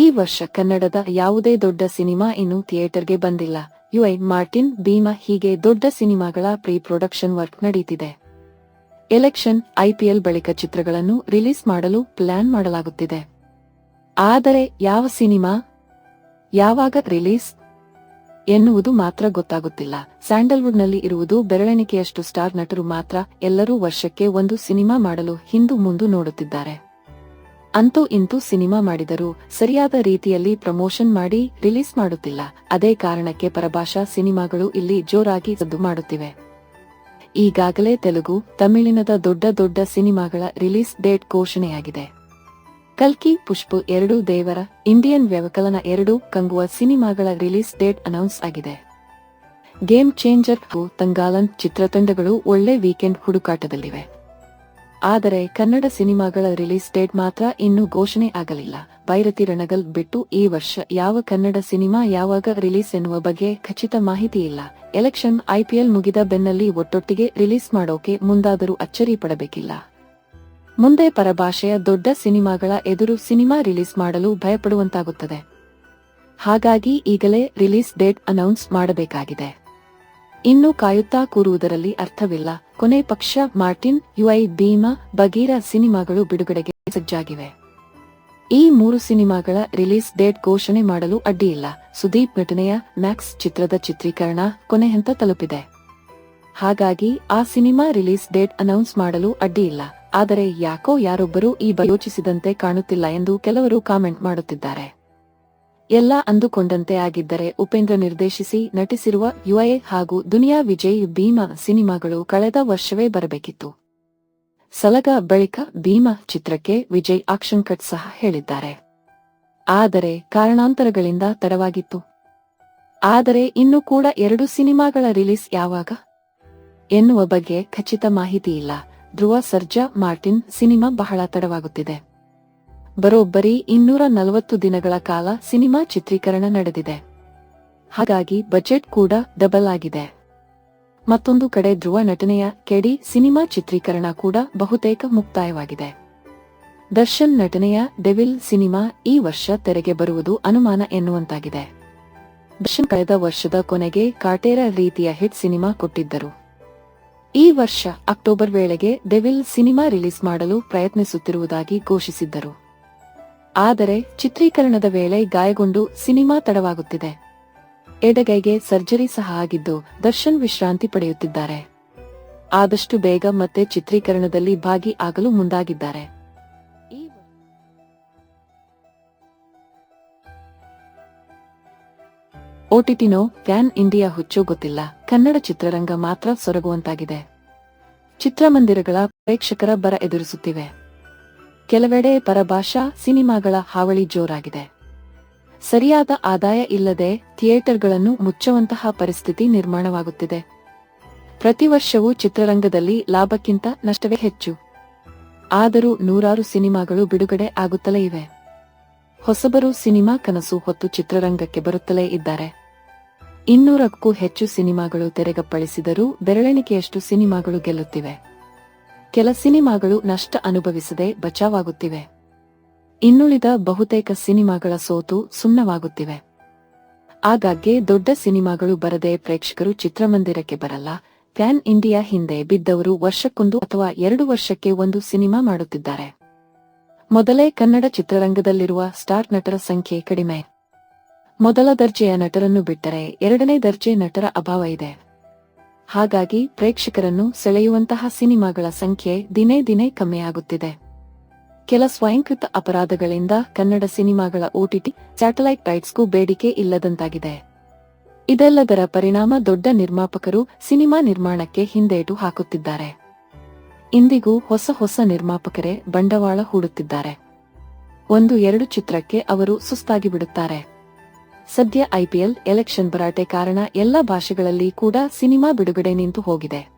ಈ ವರ್ಷ ಕನ್ನಡದ ಯಾವುದೇ ದೊಡ್ಡ ಸಿನಿಮಾ ಇನ್ನೂ ಥಿಯೇಟರ್ಗೆ ಬಂದಿಲ್ಲ. ಯುಐ ಮಾರ್ಟಿನ್ ಭೀಮಾ ಹೀಗೆ ದೊಡ್ಡ ಸಿನಿಮಾಗಳ ಪ್ರೀ ಪ್ರೊಡಕ್ಷನ್ ವರ್ಕ್ ನಡೀತಿದೆ. ಎಲೆಕ್ಷನ್ ಐಪಿಎಲ್ ಬಳಿಕ ಚಿತ್ರಗಳನ್ನು ರಿಲೀಸ್ ಮಾಡಲು ಪ್ಲಾನ್ ಮಾಡಲಾಗುತ್ತಿದೆ. ಆದರೆ ಯಾವ ಸಿನಿಮಾ, ಯಾವಾಗ ರಿಲೀಸ್ ಎನ್ನುವುದು ಮಾತ್ರ ಗೊತ್ತಾಗುತ್ತಿಲ್ಲ. ಸ್ಯಾಂಡಲ್ವುಡ್ನಲ್ಲಿ ಇರುವುದು ಬೆರಳೆಣಿಕೆಯಷ್ಟು ಸ್ಟಾರ್ ನಟರು ಮಾತ್ರ ಎಲ್ಲರೂ ವರ್ಷಕ್ಕೆ ಒಂದು ಸಿನಿಮಾ ಮಾಡಲು ಹಿಂದೂ ಮುಂದು ನೋಡುತ್ತಿದ್ದಾರೆ. ಅಂತೂ ಇಂತೂ ಸಿನಿಮಾ ಮಾಡಿದರೂ ಸರಿಯಾದ ರೀತಿಯಲ್ಲಿ ಪ್ರಮೋಷನ್ ಮಾಡಿ ರಿಲೀಸ್ ಮಾಡುತ್ತಿಲ್ಲ. ಅದೇ ಕಾರಣಕ್ಕೆ ಪರಭಾಷಾ ಸಿನಿಮಾಗಳು ಇಲ್ಲಿ ಜೋರಾಗಿ ಸದ್ದು ಮಾಡುತ್ತಿವೆ. ಈಗಾಗಲೇ ತೆಲುಗು, ತಮಿಳಿನದ ದೊಡ್ಡ ದೊಡ್ಡ ಸಿನಿಮಾಗಳ ರಿಲೀಸ್ ಡೇಟ್ ಘೋಷಣೆಯಾಗಿದೆ. ಕಲ್ಕಿ, ಪುಷ್ಪು ಎರಡು, ದೇವರ, ಇಂಡಿಯನ್ ವ್ಯವಕಲನ ಎರಡು, ಕಂಗುವ ಸಿನಿಮಾಗಳ ರಿಲೀಸ್ ಡೇಟ್ ಅನೌನ್ಸ್ ಆಗಿದೆ. ಗೇಮ್ ಚೇಂಜರ್ ಹಾಗೂ ತಂಗಾಲನ್ ಚಿತ್ರತಂಡಗಳು ಒಳ್ಳೆ ವೀಕೆಂಡ್ ಹುಡುಕಾಟದಲ್ಲಿವೆ. ಆದರೆ ಕನ್ನಡ ಸಿನಿಮಾಗಳ ರಿಲೀಸ್ ಡೇಟ್ ಮಾತ್ರ ಇನ್ನೂ ಘೋಷಣೆ ಆಗಲಿಲ್ಲ. ಭೈರತಿ ರಣಗಲ್ ಬಿಟ್ಟು ಈ ವರ್ಷ ಯಾವ ಕನ್ನಡ ಸಿನಿಮಾ ಯಾವಾಗ ರಿಲೀಸ್ ಎನ್ನುವ ಬಗ್ಗೆ ಖಚಿತ ಮಾಹಿತಿ ಇಲ್ಲ. ಎಲೆಕ್ಷನ್ ಐಪಿಎಲ್ ಮುಗಿದ ಬೆನ್ನಲ್ಲಿ ಒಟ್ಟೊಟ್ಟಿಗೆ ರಿಲೀಸ್ ಮಾಡೋಕೆ ಮುಂದಾದರೂ ಅಚ್ಚರಿ ಪಡಬೇಕಿಲ್ಲ. ಮುಂದೆ ಪರಭಾಷೆಯ ದೊಡ್ಡ ಸಿನಿಮಾಗಳ ಎದುರು ಸಿನಿಮಾ ರಿಲೀಸ್ ಮಾಡಲು ಭಯಪಡುವಂತಾಗುತ್ತದೆ. ಹಾಗಾಗಿ ಈಗಲೇ ರಿಲೀಸ್ ಡೇಟ್ ಅನೌನ್ಸ್ ಮಾಡಬೇಕಾಗಿದೆ. ಇನ್ನು ಕಾಯುತ್ತಾ ಕೂರುವುದರಲ್ಲಿ ಅರ್ಥವಿಲ್ಲ. ಕೊನೆ ಪಕ್ಷ ಮಾರ್ಟಿನ್, ಯುಐ, ಭೀಮಾ ಬಗೀರ ಸಿನಿಮಾಗಳು ಬಿಡುಗಡೆಗೆ ಸಜ್ಜಾಗಿವೆ. ಈ ಮೂರು ಸಿನಿಮಾಗಳ ರಿಲೀಸ್ ಡೇಟ್ ಘೋಷಣೆ ಮಾಡಲು ಅಡ್ಡಿಯಿಲ್ಲ ಸುದೀಪ್ ನಟನೆಯ ಮ್ಯಾಕ್ಸ್ ಚಿತ್ರದ ಚಿತ್ರೀಕರಣ ಕೊನೆ ಹಂತ ತಲುಪಿದೆ. ಹಾಗಾಗಿ ಆ ಸಿನಿಮಾ ರಿಲೀಸ್ ಡೇಟ್ ಅನೌನ್ಸ್ ಮಾಡಲು ಅಡ್ಡಿಯಿಲ್ಲ ಆದರೆ ಯಾಕೋ ಯಾರೊಬ್ಬರೂ ಈ ಬಯೋಚಿಸಿದಂತೆ ಯೋಚಿಸಿದಂತೆ ಕಾಣುತ್ತಿಲ್ಲ ಎಂದು ಕೆಲವರು ಕಾಮೆಂಟ್ ಮಾಡುತ್ತಿದ್ದಾರೆ. ಎಲ್ಲ ಅಂದುಕೊಂಡಂತೆ ಆಗಿದ್ದರೆ ಉಪೇಂದ್ರ ನಿರ್ದೇಶಿಸಿ ನಟಿಸಿರುವ ಯುಎ ಹಾಗೂ ದುನಿಯಾ ವಿಜಯ್ ಭೀಮಾ ಸಿನಿಮಾಗಳು ಕಳೆದ ವರ್ಷವೇ ಬರಬೇಕಿತ್ತು. ಸಲಗ ಬಳಿಕ ಭೀಮಾ ಚಿತ್ರಕ್ಕೆ ವಿಜಯ್ ಆಕ್ಷನ್ ಕಟ್ ಸಹ ಹೇಳಿದ್ದಾರೆ. ಆದರೆ ಕಾರಣಾಂತರಗಳಿಂದ ತಡವಾಗಿತ್ತು. ಆದರೆ ಇನ್ನು ಕೂಡ ಎರಡು ಸಿನಿಮಾಗಳ ರಿಲೀಸ್ ಯಾವಾಗ? ಎನ್ನುವ ಬಗ್ಗೆ ಖಚಿತ ಮಾಹಿತಿ ಇಲ್ಲ. ಧ್ರುವ, ಸರ್ಜಾ, ಮಾರ್ಟಿನ್ ಸಿನಿಮಾ ಬಹಳ ತಡವಾಗುತ್ತಿದೆ. ಬರೋಬ್ಬರಿ ಇನ್ನೂರ ನಲವತ್ತು ದಿನಗಳ ಕಾಲ ಸಿನಿಮಾ ಚಿತ್ರೀಕರಣ ನಡೆದಿದೆ. ಹಾಗಾಗಿ ಬಜೆಟ್ ಕೂಡ ಡಬಲ್ ಆಗಿದೆ. ಮತ್ತೊಂದು ಕಡೆ ಧ್ರುವ ನಟನೆಯ ಕೆಡಿ ಸಿನಿಮಾ ಚಿತ್ರೀಕರಣ ಕೂಡ ಬಹುತೇಕ ಮುಕ್ತಾಯವಾಗಿದೆ. ದರ್ಶನ್ ನಟನೆಯ ಡೆವಿಲ್ ಸಿನಿಮಾ ಈ ವರ್ಷ ತೆರೆಗೆ ಬರುವುದು ಅನುಮಾನ ಎನ್ನುವಂತಾಗಿದೆ. ದರ್ಶನ್ ಕಳೆದ ವರ್ಷದ ಕೊನೆಗೆ ಕಾಟೇರ ರೀತಿಯ ಹಿಟ್ ಸಿನಿಮಾ ಕೊಟ್ಟಿದ್ದರು. ಈ ವರ್ಷ ಅಕ್ಟೋಬರ್ ವೇಳೆಗೆ ಡೆವಿಲ್ ಸಿನಿಮಾ ರಿಲೀಸ್ ಮಾಡಲು ಪ್ರಯತ್ನಿಸುತ್ತಿರುವುದಾಗಿ ಘೋಷಿಸಿದ್ದರು. ಆದರೆ ಚಿತ್ರೀಕರಣದ ವೇಳೆ ಗಾಯಗೊಂಡು ಸಿನಿಮಾ ತಡವಾಗುತ್ತಿದೆ. ಎಡಗೈಗೆ ಸರ್ಜರಿ ಸಹ ಆಗಿದ್ದು ದರ್ಶನ್ ವಿಶ್ರಾಂತಿ ಪಡೆಯುತ್ತಿದ್ದಾರೆ. ಆದಷ್ಟು ಬೇಗ ಮತ್ತೆ ಚಿತ್ರೀಕರಣದಲ್ಲಿ ಭಾಗಿ ಆಗಲು ಮುಂದಾಗಿದ್ದಾರೆ. ಓಟಿಟಿನೋ ಪ್ಯಾನ್ ಇಂಡಿಯಾ ಹುಚ್ಚು ಗೊತ್ತಿಲ್ಲ. ಕನ್ನಡ ಚಿತ್ರರಂಗ ಮಾತ್ರ ಸೊರಗುವಂತಾಗಿದೆ. ಚಿತ್ರಮಂದಿರಗಳ ಪ್ರೇಕ್ಷಕರ ಬರ ಎದುರಿಸುತ್ತಿವೆ. ಕೆಲವೆಡೆ ಪರಭಾಷಾ ಸಿನಿಮಾಗಳ ಹಾವಳಿ ಜೋರಾಗಿದೆ. ಸರಿಯಾದ ಆದಾಯ ಇಲ್ಲದೆ ಥಿಯೇಟರ್ಗಳನ್ನು ಮುಚ್ಚುವಂತಹ ಪರಿಸ್ಥಿತಿ ನಿರ್ಮಾಣವಾಗುತ್ತಿದೆ. ಪ್ರತಿ ವರ್ಷವೂ ಚಿತ್ರರಂಗದಲ್ಲಿ ಲಾಭಕ್ಕಿಂತ ನಷ್ಟವೇ ಹೆಚ್ಚು. ಆದರೂ ನೂರಾರು ಸಿನಿಮಾಗಳು ಬಿಡುಗಡೆ ಆಗುತ್ತಲೇ ಇವೆ. ಹೊಸಬರು ಸಿನಿಮಾ ಕನಸು ಹೊತ್ತು ಚಿತ್ರರಂಗಕ್ಕೆ ಬರುತ್ತಲೇ ಇದ್ದಾರೆ. ಇನ್ನೂರಕ್ಕೂ ಹೆಚ್ಚು ಸಿನಿಮಾಗಳು ತೆರೆಗಪ್ಪಳಿಸಿದರೂ ಬೆರಳೆಣಿಕೆಯಷ್ಟು ಸಿನಿಮಾಗಳು ಗೆಲ್ಲುತ್ತಿವೆ. ಕೆಲ ಸಿನಿಮಾಗಳು ನಷ್ಟ ಅನುಭವಿಸದೆ ಬಚಾವಾಗುತ್ತಿವೆ. ಇನ್ನುಳಿದ ಬಹುತೇಕ ಸಿನಿಮಾಗಳ ಸೋತು ಸುಣ್ಣವಾಗುತ್ತಿವೆ. ಆಗಾಗ್ಗೆ ದೊಡ್ಡ ಸಿನಿಮಾಗಳು ಬರದೆ ಪ್ರೇಕ್ಷಕರು ಚಿತ್ರಮಂದಿರಕ್ಕೆ ಬರಲ್ಲ. ಪ್ಯಾನ್ ಇಂಡಿಯಾ ಹಿಂದೆ ಬಿದ್ದವರು ವರ್ಷಕ್ಕೊಂದು ಅಥವಾ ಎರಡು ವರ್ಷಕ್ಕೆ ಒಂದು ಸಿನಿಮಾ ಮಾಡುತ್ತಿದ್ದಾರೆ. ಮೊದಲೇ ಕನ್ನಡ ಚಿತ್ರರಂಗದಲ್ಲಿರುವ ಸ್ಟಾರ್ ನಟರ ಸಂಖ್ಯೆ ಕಡಿಮೆ. ಮೊದಲ ದರ್ಜೆಯ ನಟರನ್ನು ಬಿಟ್ಟರೆ ಎರಡನೇ ದರ್ಜೆ ನಟರ ಅಭಾವ ಇದೆ. ಹಾಗಾಗಿ ಪ್ರೇಕ್ಷಕರನ್ನು ಸೆಳೆಯುವಂತಹ ಸಿನಿಮಾಗಳ ಸಂಖ್ಯೆ ದಿನೇ ದಿನೇ ಕಮ್ಮಿಯಾಗುತ್ತಿದೆ. ಕೆಲ ಸ್ವಯಂಕೃತ ಅಪರಾಧಗಳಿಂದ ಕನ್ನಡ ಸಿನಿಮಾಗಳ ಓಟಿಟಿ ಸ್ಯಾಟಲೈಟ್ ರೈಟ್ಸ್ಗೂ ಬೇಡಿಕೆ ಇಲ್ಲದಂತಾಗಿದೆ. ಇದೆಲ್ಲದರ ಪರಿಣಾಮ ದೊಡ್ಡ ನಿರ್ಮಾಪಕರು ಸಿನಿಮಾ ನಿರ್ಮಾಣಕ್ಕೆ ಹಿಂದೇಟು ಹಾಕುತ್ತಿದ್ದಾರೆ. ಇಂದಿಗೂ ಹೊಸ ಹೊಸ ನಿರ್ಮಾಪಕರೇ ಬಂಡವಾಳ ಹೂಡುತ್ತಿದ್ದಾರೆ. ಒಂದು ಎರಡು ಚಿತ್ರಕ್ಕೆ ಅವರು ಸುಸ್ತಾಗಿ ಬಿಡುತ್ತಾರೆ. ಸದ್ಯ ಐಪಿಎಲ್ ಎಲೆಕ್ಷನ್ ಭರಾಟೆ ಕಾರಣ ಎಲ್ಲ ಭಾಷೆಗಳಲ್ಲಿ ಕೂಡ ಸಿನಿಮಾ ಬಿಡುಗಡೆ ನಿಂತು ಹೋಗಿದೆ.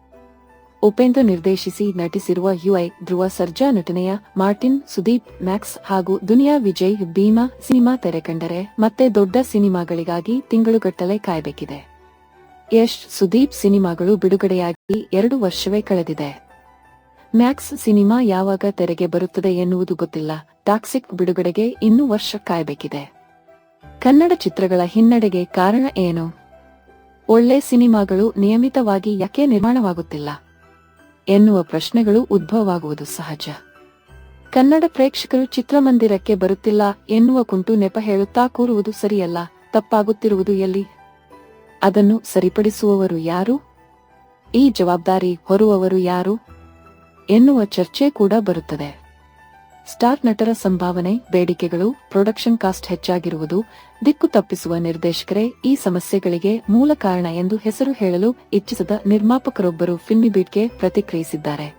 ಉಪೇಂದ್ರ ನಿರ್ದೇಶಿಸಿ ನಟಿಸಿರುವ ಯುಐ ಧ್ರುವ ಸರ್ಜಾ ನಟನೆಯ ಮಾರ್ಟಿನ್, ಸುದೀಪ್, ಮ್ಯಾಕ್ಸ್ ಹಾಗೂ ದುನಿಯಾ ವಿಜಯ್ ಭೀಮಾ ಸಿನಿಮಾ ತೆರೆ ಕಂಡರೆ ಮತ್ತೆ ದೊಡ್ಡ ಸಿನಿಮಾಗಳಿಗಾಗಿ ತಿಂಗಳುಗಟ್ಟಲೆ ಕಾಯಬೇಕಿದೆ. ಯಶ್, ಸುದೀಪ್ ಸಿನಿಮಾಗಳು ಬಿಡುಗಡೆಯಾಗಿ ಎರಡು ವರ್ಷವೇ ಕಳೆದಿದೆ. ಮ್ಯಾಕ್ಸ್ ಸಿನಿಮಾ ಯಾವಾಗ ತೆರೆಗೆ ಬರುತ್ತದೆ ಎನ್ನುವುದು ಗೊತ್ತಿಲ್ಲ. ಟಾಕ್ಸಿಕ್ ಬಿಡುಗಡೆಗೆ ಇನ್ನೂ ವರ್ಷ ಕಾಯಬೇಕಿದೆ. ಕನ್ನಡ ಚಿತ್ರಗಳ ಹಿನ್ನಡೆಗೆ ಕಾರಣ ಏನು? ಒಳ್ಳೆ ಸಿನಿಮಾಗಳು ನಿಯಮಿತವಾಗಿ ಯಾಕೆ ನಿರ್ಮಾಣವಾಗುತ್ತಿಲ್ಲ? ಎನ್ನುವ ಪ್ರಶ್ನೆಗಳು ಉದ್ಭವವಾಗುವುದು ಸಹಜ. ಕನ್ನಡ ಪ್ರೇಕ್ಷಕರು ಚಿತ್ರಮಂದಿರಕ್ಕೆ ಬರುತ್ತಿಲ್ಲ ಎನ್ನುವ ಕುಂಟು ನೆಪ ಹೇಳುತ್ತಾ ಕೂರುವುದು ಸರಿಯಲ್ಲ, ತಪ್ಪಾಗುತ್ತಿರುವುದು ಎಲ್ಲಿ? ಅದನ್ನು ಸರಿಪಡಿಸುವವರು ಯಾರು? ಈ ಜವಾಬ್ದಾರಿ ಹೊರುವವರು ಯಾರು? ಎನ್ನುವ ಚರ್ಚೆ ಕೂಡ ಬರುತ್ತದೆ. ಸ್ಟಾರ್ ನಟರ ಸಂಭಾವನೆ, ಬೇಡಿಕೆಗಳು ಪ್ರೊಡಕ್ಷನ್ ಕಾಸ್ಟ್ ಹೆಚ್ಚಾಗಿರುವುದು ದಿಕ್ಕು ತಪ್ಪಿಸುವ ನಿರ್ದೇಶಕರೇ ಈ ಸಮಸ್ಯೆಗಳಿಗೆ ಮೂಲ ಕಾರಣ ಎಂದು ಹೆಸರು ಹೇಳಲು ಇಚ್ಛಿಸದ ನಿರ್ಮಾಪಕರೊಬ್ಬರು ಫಿಲ್ಮಿಬೀಟ್ಗೆ ಪ್ರತಿಕ್ರಿಯಿಸಿದ್ದಾರೆ.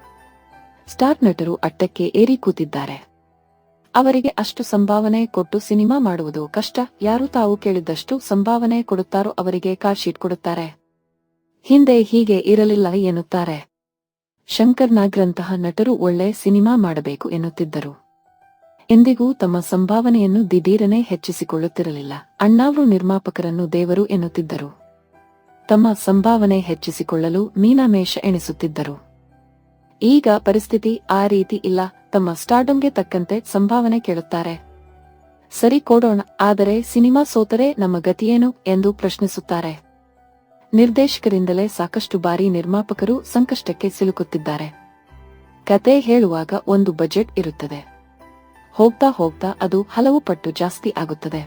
ಸ್ಟಾರ್ ನಟರು ಅಟ್ಟಕ್ಕೆ ಏರಿ ಕೂತಿದ್ದಾರೆ. ಅವರಿಗೆ ಅಷ್ಟು ಸಂಭಾವನೆ ಕೊಟ್ಟು ಸಿನಿಮಾ ಮಾಡುವುದು ಕಷ್ಟ, ಯಾರು ತಾವು ಕೇಳಿದ್ದಷ್ಟು ಸಂಭಾವನೆ ಕೊಡುತ್ತಾರೋ ಅವರಿಗೆ ಕಾರ್ಶೀಟ್ ಕೊಡುತ್ತಾರೆ. ಹಿಂದೆ ಹೀಗೆ ಇರಲಿಲ್ಲ ಎನ್ನುತ್ತಾರೆ. ಶಂಕರ್ ನಾಗ್ರಂತಹ ನಟರು ಒಳ್ಳೆ ಸಿನಿಮಾ ಮಾಡಬೇಕು ಎನ್ನುತ್ತಿದ್ದರು. ಎಂದಿಗೂ ತಮ್ಮ ಸಂಭಾವನೆಯನ್ನು ದಿಢೀರನೆ ಹೆಚ್ಚಿಸಿಕೊಳ್ಳುತ್ತಿರಲಿಲ್ಲ. ಅಣ್ಣಾವ್ರು ನಿರ್ಮಾಪಕರನ್ನು ದೇವರು ಎನ್ನುತ್ತಿದ್ದರು. ತಮ್ಮ ಸಂಭಾವನೆ ಹೆಚ್ಚಿಸಿಕೊಳ್ಳಲು ಮೀನಾಮೇಷ ಎಣಿಸುತ್ತಿದ್ದರು. ಈಗ ಪರಿಸ್ಥಿತಿ ಆ ರೀತಿ ಇಲ್ಲ. ತಮ್ಮ ಸ್ಟಾರ್ಡಮ್ಗೆ ತಕ್ಕಂತೆ ಸಂಭಾವನೆ ಕೇಳುತ್ತಾರೆ. ಸರಿ ಕೊಡೋಣ, ಆದರೆ ಸಿನಿಮಾ ಸೋತರೆ ನಮ್ಮ ಗತಿಯೇನು? ಎಂದು ಪ್ರಶ್ನಿಸುತ್ತಾರೆ. ನಿರ್ದೇಶಕರಿಂದಲೇ ಸಾಕಷ್ಟು ಬಾರಿ ನಿರ್ಮಾಪಕರು ಸಂಕಷ್ಟಕ್ಕೆ ಸಿಲುಕುತ್ತಿದ್ದಾರೆ. ಕತೆ ಹೇಳುವಾಗ ಒಂದು ಬಜೆಟ್ ಇರುತ್ತದೆ. ಹೋಗ್ತಾ ಹೋಗ್ತಾ ಅದು ಹಲವು ಪಟ್ಟು ಜಾಸ್ತಿ ಆಗುತ್ತದೆ.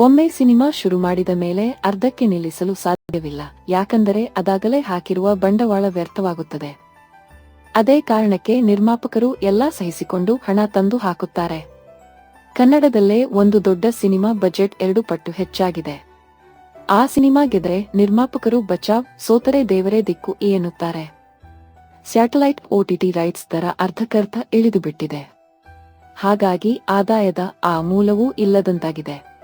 ಒಮ್ಮೆ ಸಿನಿಮಾ ಶುರು ಮಾಡಿದ ಮೇಲೆ ಅರ್ಧಕ್ಕೆ ನಿಲ್ಲಿಸಲು ಸಾಧ್ಯವಿಲ್ಲ, ಯಾಕಂದರೆ ಅದಾಗಲೇ ಹಾಕಿರುವ ಬಂಡವಾಳ ವ್ಯರ್ಥವಾಗುತ್ತದೆ. ಅದೇ ಕಾರಣಕ್ಕೆ ನಿರ್ಮಾಪಕರು ಎಲ್ಲಾ ಸಹಿಸಿಕೊಂಡು ಹಣ ತಂದು ಹಾಕುತ್ತಾರೆ. ಕನ್ನಡದಲ್ಲೇ ಒಂದು ದೊಡ್ಡ ಸಿನಿಮಾ ಬಜೆಟ್ ಎರಡು ಪಟ್ಟು ಹೆಚ್ಚಾಗಿದೆ. ಆ ಸಿನಿಮಾ ಗೆದ್ರೆ ನಿರ್ಮಾಪಕರು ಬಚಾವ್ ಸೋತರೆ ದೇವರೇ ದಿಕ್ಕು ಎನ್ನುತ್ತಾರೆ. ಸ್ಯಾಟಲೈಟ್ ಓಟಿಟಿ ರೈಟ್ಸ್ ದರ ಅರ್ಧಕ್ಕರ್ಧ ಇಳಿದು ಬಿಟ್ಟಿದೆ ಹಾಗಾಗಿ ಆದಾಯದ ಆ ಮೂಲವೂ ಇಲ್ಲದಂತಾಗಿದೆ.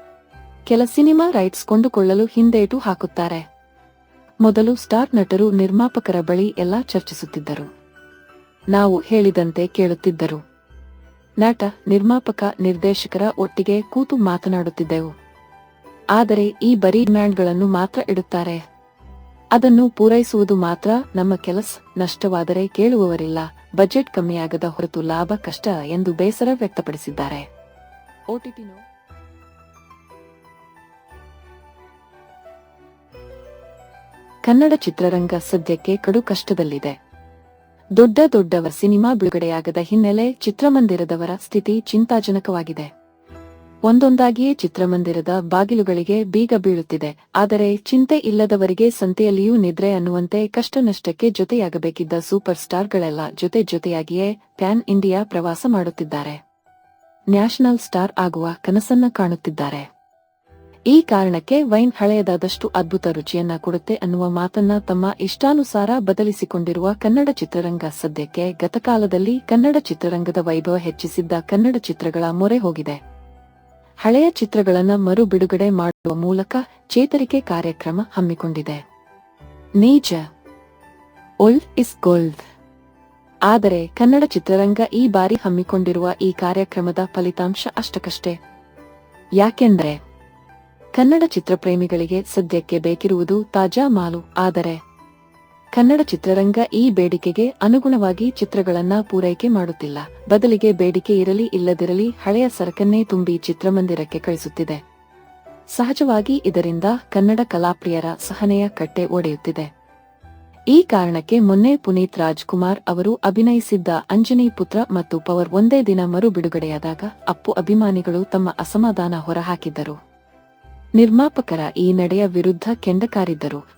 ಕೆಲ ಸಿನಿಮಾ ರೈಟ್ಸ್ ಕೊಂಡುಕೊಳ್ಳಲು ಹಿಂದೇಟು ಹಾಕುತ್ತಾರೆ. ಮೊದಲು ಸ್ಟಾರ್ ನಟರು ನಿರ್ಮಾಪಕರ ಬಳಿ ಎಲ್ಲಾ ಚರ್ಚಿಸುತ್ತಿದ್ದರು. ನಾವು ಹೇಳಿದಂತೆ ಕೇಳುತ್ತಿದ್ದರು. ನಟ, ನಿರ್ಮಾಪಕ, ನಿರ್ದೇಶಕರ ಒಟ್ಟಿಗೆ ಕೂತು ಮಾತನಾಡುತ್ತಿದ್ದೆವು. ಆದರೆ ಈ ಬರೀ ಡಿಮ್ಯಾಂಡ್ಗಳನ್ನು ಮಾತ್ರ ಇಡುತ್ತಾರೆ. ಅದನ್ನು ಪೂರೈಸುವುದು ಮಾತ್ರ ನಮ್ಮ ಕೆಲಸ, ನಷ್ಟವಾದರೆ ಕೇಳುವವರಿಲ್ಲ. ಬಜೆಟ್ ಕಮ್ಮಿಯಾಗದ ಹೊರತು ಲಾಭ, ಕಷ್ಟ ಎಂದು ಬೇಸರ ವ್ಯಕ್ತಪಡಿಸಿದ್ದಾರೆ. ಕನ್ನಡ ಚಿತ್ರರಂಗ ಸದ್ಯಕ್ಕೆ ಕಡು ಕಷ್ಟದಲ್ಲಿದೆ. ದೊಡ್ಡ ದೊಡ್ಡವ ಸಿನಿಮಾ ಬಿಡುಗಡೆಯಾಗದ ಹಿನ್ನೆಲೆ ಚಿತ್ರಮಂದಿರದವರ ಸ್ಥಿತಿ ಚಿಂತಾಜನಕವಾಗಿದೆ. ಒಂದೊಂದಾಗಿಯೇ ಚಿತ್ರಮಂದಿರದ ಬಾಗಿಲುಗಳಿಗೆ ಬೀಗ ಬೀಳುತ್ತಿದೆ. ಆದರೆ ಚಿಂತೆ ಇಲ್ಲದವರಿಗೆ ಸಂತೆಯಲ್ಲಿಯೂ ನಿದ್ರೆ ಅನ್ನುವಂತೆ ಕಷ್ಟನಷ್ಟಕ್ಕೆ ಜೊತೆಯಾಗಬೇಕಿದ್ದ ಸೂಪರ್ ಸ್ಟಾರ್ಗಳೆಲ್ಲ ಜೊತೆ ಜೊತೆಯಾಗಿಯೇ ಪ್ಯಾನ್ ಇಂಡಿಯಾ ಪ್ರವಾಸ ಮಾಡುತ್ತಿದ್ದಾರೆ. ನ್ಯಾಷನಲ್ ಸ್ಟಾರ್ ಆಗುವ ಕನಸನ್ನ ಕಾಣುತ್ತಿದ್ದಾರೆ. ಈ ಕಾರಣಕ್ಕೆ ವೈನ್ ಹಳೆಯದಾದಷ್ಟು ಅದ್ಭುತ ರುಚಿಯನ್ನ ಕೊಡುತ್ತೆ ಅನ್ನುವ ಮಾತನ್ನ ತಮ್ಮ ಇಷ್ಟಾನುಸಾರ ಬದಲಿಸಿಕೊಂಡಿರುವ ಕನ್ನಡ ಚಿತ್ರರಂಗ ಸದ್ಯಕ್ಕೆ ಗತಕಾಲದಲ್ಲಿ ಕನ್ನಡ ಚಿತ್ರರಂಗದ ವೈಭವ ಹೆಚ್ಚಿಸಿದ್ದ ಕನ್ನಡ ಚಿತ್ರಗಳ ಮೊರೆ ಹೋಗಿದೆ. ಹಳೆಯ ಚಿತ್ರಗಳನ್ನು ಮರು ಬಿಡುಗಡೆ ಮಾಡುವ ಮೂಲಕ ಚೇತರಿಕೆ ಕಾರ್ಯಕ್ರಮ ಹಮ್ಮಿಕೊಂಡಿದೆ. ನೀಜ. ಓಲ್ಡ್ ಇಸ್ ಗೋಲ್ಡ್ ಆದರೆ ಕನ್ನಡ ಚಿತ್ರರಂಗ ಈ ಬಾರಿ ಹಮ್ಮಿಕೊಂಡಿರುವ ಈ ಕಾರ್ಯಕ್ರಮದ ಫಲಿತಾಂಶ ಅಷ್ಟಕ್ಕಷ್ಟೇ. ಯಾಕೆಂದ್ರೆ ಕನ್ನಡ ಚಿತ್ರಪ್ರೇಮಿಗಳಿಗೆ ಸದ್ಯಕ್ಕೆ ಬೇಕಿರುವುದು ತಾಜಾ ಮಾಲು, ಆದರೆ ಕನ್ನಡ ಚಿತ್ರರಂಗ ಈ ಬೇಡಿಕೆಗೆ ಅನುಗುಣವಾಗಿ ಚಿತ್ರಗಳನ್ನ ಪೂರೈಕೆ ಮಾಡುತ್ತಿಲ್ಲ. ಬದಲಿಗೆ ಬೇಡಿಕೆ ಇರಲಿ ಇಲ್ಲದಿರಲಿ ಹಳೆಯ ಸರಕನ್ನೇ ತುಂಬಿ ಚಿತ್ರಮಂದಿರಕ್ಕೆ ಕಳಿಸುತ್ತಿದೆ. ಸಹಜವಾಗಿ ಇದರಿಂದ ಕನ್ನಡ ಕಲಾಪ್ರಿಯರ ಸಹನೆಯ ಕಟ್ಟೆ ಒಡೆಯುತ್ತಿದೆ. ಈ ಕಾರಣಕ್ಕೆ ಮೊನ್ನೆ ಪುನೀತ್ ರಾಜ್ಕುಮಾರ್ ಅವರು ಅಭಿನಯಿಸಿದ್ದ ಅಂಜನಿ ಪುತ್ರ ಮತ್ತು ಪವರ್ ಒಂದೇ ದಿನ ಮರು ಬಿಡುಗಡೆಯಾದಾಗ ಅಪ್ಪು ಅಭಿಮಾನಿಗಳು ತಮ್ಮ ಅಸಮಾಧಾನ ಹೊರಹಾಕಿದ್ದರು. ನಿರ್ಮಾಪಕರ ಈ ನಡೆಯ ವಿರುದ್ಧ ಕೆಂಡಕಾರಿದ್ದರು.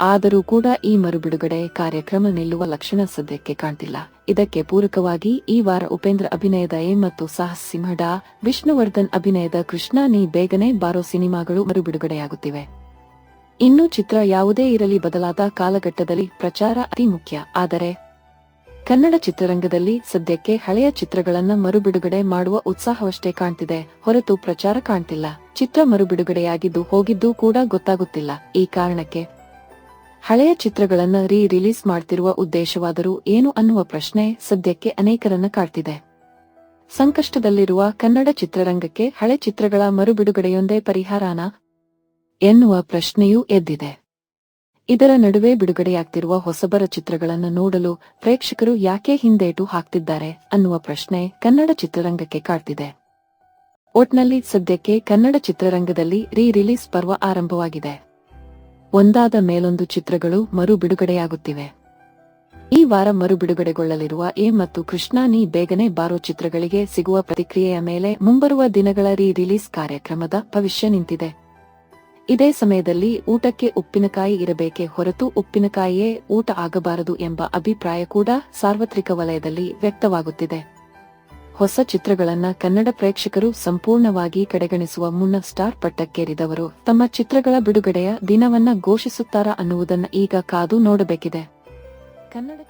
ಆದರೂ ಕೂಡ ಈ ಮರುಬಿಡುಗಡೆ ಕಾರ್ಯಕ್ರಮ ನಿಲ್ಲುವ ಲಕ್ಷಣ ಸದ್ಯಕ್ಕೆ ಕಾಣ್ತಿಲ್ಲ. ಇದಕ್ಕೆ ಪೂರಕವಾಗಿ ಈ ವಾರ ಉಪೇಂದ್ರ ಅಭಿನಯದ ಎ ಮತ್ತು ಸಾಹಸ್ ಸಿಂಹ ಡಾ ವಿಷ್ಣುವರ್ಧನ್ ಅಭಿನಯದ ಕೃಷ್ಣ ನೀ ಬೇಗನೆ ಬಾರೋ ಸಿನಿಮಾಗಳು ಮರುಬಿಡುಗಡೆಯಾಗುತ್ತಿವೆ. ಇನ್ನು ಚಿತ್ರ ಯಾವುದೇ ಇರಲಿ ಬದಲಾದ ಕಾಲಘಟ್ಟದಲ್ಲಿ ಪ್ರಚಾರ ಅತಿ ಮುಖ್ಯ. ಆದರೆ ಕನ್ನಡ ಚಿತ್ರರಂಗದಲ್ಲಿ ಸದ್ಯಕ್ಕೆ ಹಳೆಯ ಚಿತ್ರಗಳನ್ನ ಮರುಬಿಡುಗಡೆ ಮಾಡುವ ಉತ್ಸಾಹವಷ್ಟೇ ಕಾಣ್ತಿದೆ. ಹೊರತು ಪ್ರಚಾರ ಕಾಣ್ತಿಲ್ಲ. ಚಿತ್ರ ಮರುಬಿಡುಗಡೆಯಾಗಿದ್ದು ಹೋಗಿದ್ದು ಕೂಡ ಗೊತ್ತಾಗುತ್ತಿಲ್ಲ. ಈ ಕಾರಣಕ್ಕೆ ಹಳೆಯ ಚಿತ್ರಗಳನ್ನ ರೀ ರಿಲೀಸ್ ಮಾಡ್ತಿರುವ ಉದ್ದೇಶವಾದರೂ ಏನು ಅನ್ನುವ ಪ್ರಶ್ನೆ ಸದ್ಯಕ್ಕೆ ಅನೇಕರನ್ನ ಕಾಡ್ತಿದೆ. ಸಂಕಷ್ಟದಲ್ಲಿರುವ ಕನ್ನಡ ಚಿತ್ರರಂಗಕ್ಕೆ ಹಳೆ ಚಿತ್ರಗಳ ಮರುಬಿಡುಗಡೆಯೊಂದೇ ಪರಿಹಾರನ ಎನ್ನುವ ಪ್ರಶ್ನೆಯೂ ಎದ್ದಿದೆ. ಇದರ ನಡುವೆ ಬಿಡುಗಡೆಯಾಗ್ತಿರುವ ಹೊಸಬರ ಚಿತ್ರಗಳನ್ನು ನೋಡಲು ಪ್ರೇಕ್ಷಕರು ಯಾಕೆ ಹಿಂದೇಟು ಹಾಕ್ತಿದ್ದಾರೆ ಅನ್ನುವ ಪ್ರಶ್ನೆ ಕನ್ನಡ ಚಿತ್ರರಂಗಕ್ಕೆ ಕಾಡ್ತಿದೆ. ಒಟ್ನಲ್ಲಿ ಸದ್ಯಕ್ಕೆ ಕನ್ನಡ ಚಿತ್ರರಂಗದಲ್ಲಿ ರೀ ರಿಲೀಸ್ ಪರ್ವ ಆರಂಭವಾಗಿದೆ. ಒಂದಾದ ಮೇಲೊಂದು ಚಿತ್ರಗಳು ಮರು ಬಿಡುಗಡೆಯಾಗುತ್ತಿವೆ. ಈ ವಾರ ಮರು ಬಿಡುಗಡೆಗೊಳ್ಳಲಿರುವ ಎ ಮತ್ತು ಕೃಷ್ಣ ಬೇಗನೆ ಬಾರೋ ಚಿತ್ರಗಳಿಗೆ ಸಿಗುವ ಪ್ರತಿಕ್ರಿಯೆಯ ಮೇಲೆ ಮುಂಬರುವ ದಿನಗಳ ರೀ ರಿಲೀಸ್ ಕಾರ್ಯಕ್ರಮದ ಭವಿಷ್ಯ ನಿಂತಿದೆ. ಇದೇ ಸಮಯದಲ್ಲಿ ಊಟಕ್ಕೆ ಉಪ್ಪಿನಕಾಯಿ ಇರಬೇಕೆ ಹೊರತು ಉಪ್ಪಿನಕಾಯಿಯೇ ಊಟ ಆಗಬಾರದು ಎಂಬ ಅಭಿಪ್ರಾಯ ಕೂಡ ಸಾರ್ವತ್ರಿಕ ವಲಯದಲ್ಲಿ ವ್ಯಕ್ತವಾಗುತ್ತಿದೆ. ಹೊಸ ಚಿತ್ರಗಳನ್ನ ಕನ್ನಡ ಪ್ರೇಕ್ಷಕರು ಸಂಪೂರ್ಣವಾಗಿ ಕಡೆಗಣಿಸುವ ಮುನ್ನ ಸ್ಟಾರ್ ಪಟ್ಟಕ್ಕೇರಿದವರು. ತಮ್ಮ ಚಿತ್ರಗಳ ಬಿಡುಗಡೆಯ ದಿನವನ್ನ ಘೋಷಿಸುತ್ತಾರಾ ಅನ್ನುವುದನ್ನ ಈಗ ಕಾದು ನೋಡಬೇಕಿದೆ. ಕನ್ನಡ